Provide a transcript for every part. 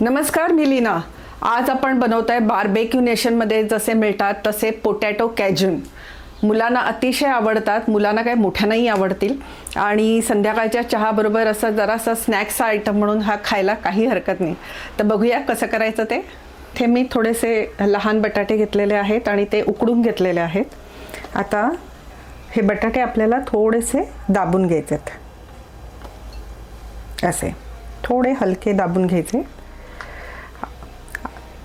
नमस्कार मी लीना. आज आपण बनवत आहे बार्बेक्यू नेशनमध्ये जसे मिळतात तसे पोटॅटो कॅजून मुलांना अतिशय आवडतात मुलांना काय मोठ्यांनाही आवडतील. आणि संध्याकाळच्या चहाबरोबर असं जरासं स्नॅक्सचा आयटम म्हणून हा खायला काही हरकत नाही. तर बघूया कसं करायचं ते. ते मी थोडेसे लहान बटाटे घेतलेले आहेत आणि ते उकडून घेतलेले आहेत. आता हे बटाटे आपल्याला थोडेसे दाबून घ्यायचे आहेत असे. थोडे हलके दाबून घ्यायचे.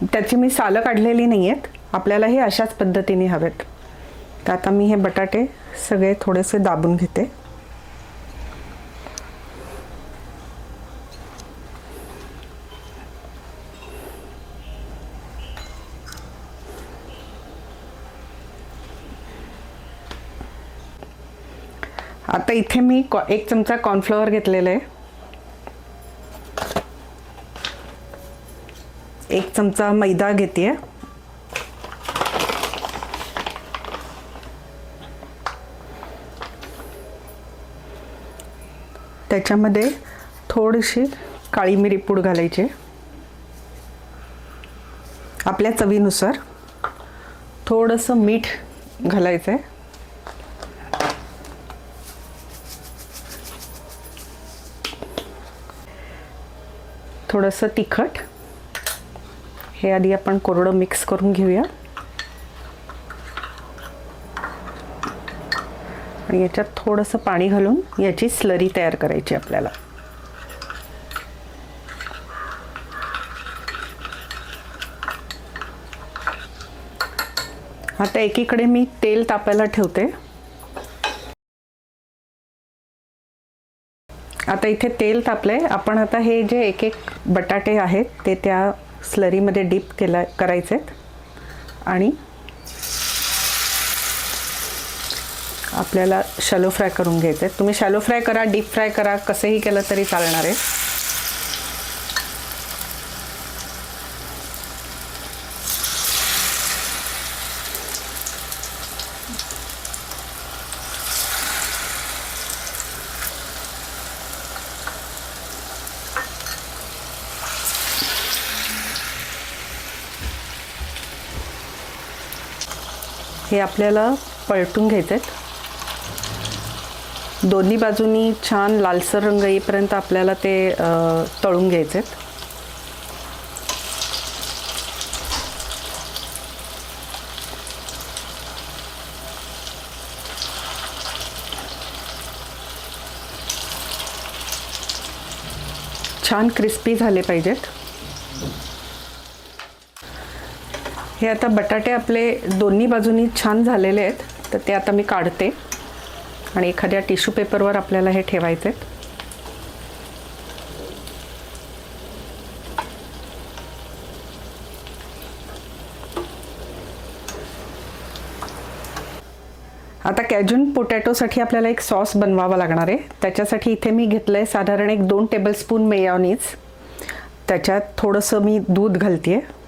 त्याची मी सालं काढलेली नाही आहेत आपल्याला हे अशाच पद्धतीने हवेत. तर आता मी हे बटाटे सगळे थोडेसे दाबून घेते. आता इथे मी कॉ एक चमचा कॉर्नफ्लॉवर घेतलेला आहे. एक चमचा मैदा घेते. त्याच्यामध्ये थोडीशी काळी मिरी पूड घालायची. आपल्या चवीनुसार थोडंसं मीठ घालायचं आहे थोडंसं तिखट हे आधी आपण कोरडं मिक्स करून घेऊया. आणि याच्यात थोडंसं पाणी घालून याची स्लरी तयार करायची आपल्याला. आता एकीकडे मी तेल तापायला ठेवते. आता इथे तेल तापलंय. आपण आता हे जे एक एक बटाटे आहेत ते त्या स्लरीमध्ये डीप केला करायचे आणि आपल्याला शॅलो फ्राय करून घ्यायचे तुम्ही शॅलो फ्राय करा डीप फ्राय करा कसंही केलं तरी चालणार आहे. हे आपल्याला पलटून घ्यायचे आहेत दोन्ही बाजूनी छान लालसर रंग येईपर्यंत आपल्याला ते तळून घ्यायचे आहेत छान क्रिस्पी झाले पाहिजेत. हे आता बटाटे आपले दोन्ही बाजूनी छान झालेले आहेत. तर ते आता मी काढते. आणि एखाद्या टिश्यू पेपरवर आपल्याला हे ठेवायचे आहेत. आता कॅज्यून पोटॅटोसाठी आपल्याला एक सॉस बनवावा लागणार आहे. त्याच्यासाठी इथे मी घेतलं आहे साधारण एक दोन टेबलस्पून मेयोनीज त्याच्यात थोडंसं मी दूध घालते आहे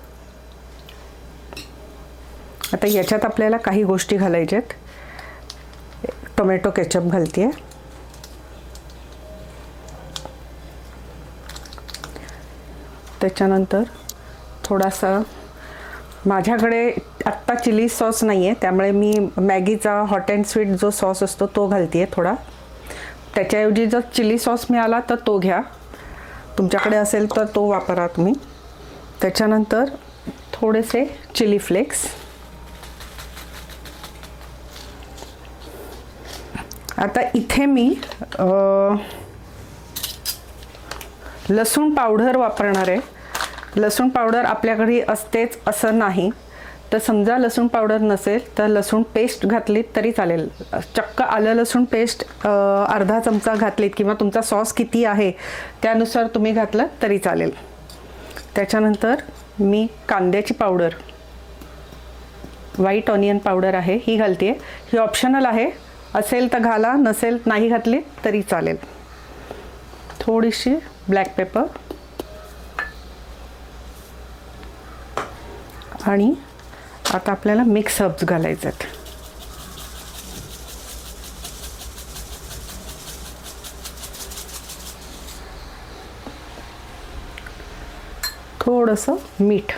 आता याच्यात आपल्याला काही गोष्टी घालायच्या आहेत टोमॅटो केचप घालते त्याच्यानंतर थोडासा माझ्याकडे आत्ता चिली सॉस नाही आहे त्यामुळे मी मॅगीचा हॉट अँड स्वीट जो सॉस असतो तो घालते आहे थोडा. त्याच्याऐवजी जर चिली सॉस मिळाला तर तो घ्या. तुमच्याकडे असेल तर तो वापरा तुम्ही. त्याच्यानंतर थोडेसे चिली फ्लेक्स. आता इथे मी लसूण पावडर वापरणार आहे. लसूण पावडर आपल्याकडे असतेच असं नाही. तर समजा लसूण पावडर नसेल तर लसूण पेस्ट घातलीत तरी चालेल. चक्क आलं लसूण पेस्ट अर्धा चमचा घातलीत किंवा तुमचा सॉस किती आहे त्यानुसार तुम्ही घातलं तरी चालेल. त्याच्यानंतर मी कांद्याची पावडर व्हाईट ऑनियन पावडर आहे ही घालते ही ऑप्शनल आहे. असेल तर घाला नसेल नाही घातली तरी चालेल. थोडीशी ब्लॅक पेपर आणि आता आपल्याला मिक्स हर्ब्स घालायचे आहेत. थोडंसं मीठ.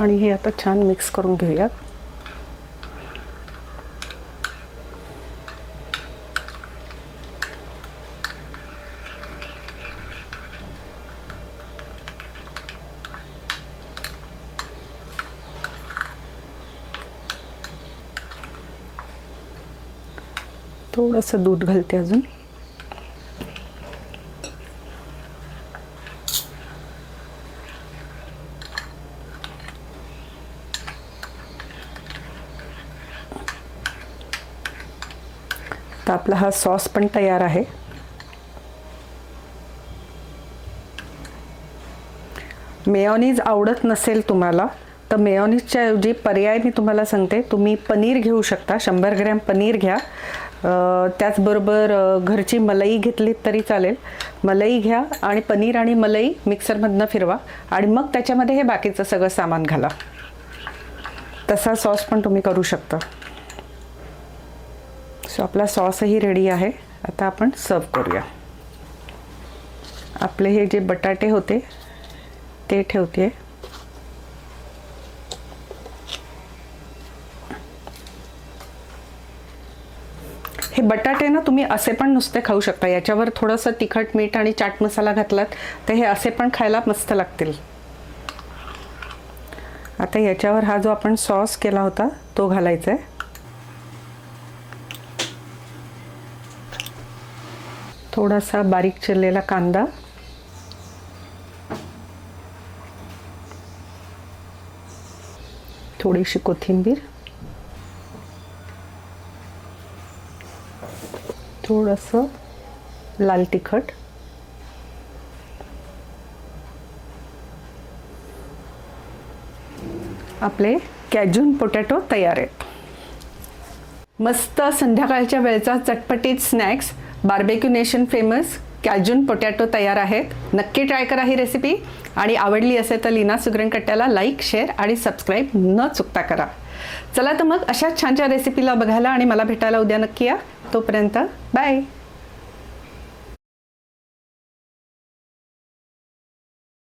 आणि हे आता छान मिक्स करून घेऊयात. थोडंसं दूध घालते अजून. तर आपला हा सॉस पण तयार आहे? मेयोनीज आवडत नसेल तुम्हाला तर मेयोनीजच्या ऐवजी पर्याय मी तुम्हाला सांगते. तुम्ही पनीर घेऊ शकता शंभर ग्रॅम पनीर घ्या. त्याचबरोबर घरची मलई घेतली तरी चालेल. मलई घ्या आणि पनीर आणि मलई मिक्सरमधनं फिरवा आणि मग त्याच्यामध्ये हे बाकीचं सगळं सामान घाला. तसा सॉस पण तुम्ही करू शकता. सो आपला सॉसही रेडी आहे. आता आपण सर्व करूया. आपले हे जे बटाटे होते ते ठेवते. हे बटाटे ना तुम्ही असे पण नुसते खाऊ शकता. याच्यावर थोडंसं तिखट मीठ आणि चाट मसाला घातलात तर हे असे पण खायला मस्त लागतील. आता याच्यावर हा जो आपण सॉस केला होता तो घालायचा आहे. थोडासा बारीक चिरलेला कांदा. थोडीशी कोथिंबीर. थोडंसं लाल तिखट. आपले कॅजून पोटॅटो तयार आहेत. मस्त संध्याकाळच्या वेळचा चटपटीत snacks. Barbeque Nation famous cajun potato तयार आहेत. नक्की ट्राय करा ही रेसिपी आणि आवडली असेल तर लीना सुग्रणकट्ट्याला लाईक शेअर आणि सबस्क्राईब न चुकता करा. चला तर मग अशाच छान रेसिपीला बघायला आणि मला भेटायला उद्या नक्की या. तोपर्यंत बाय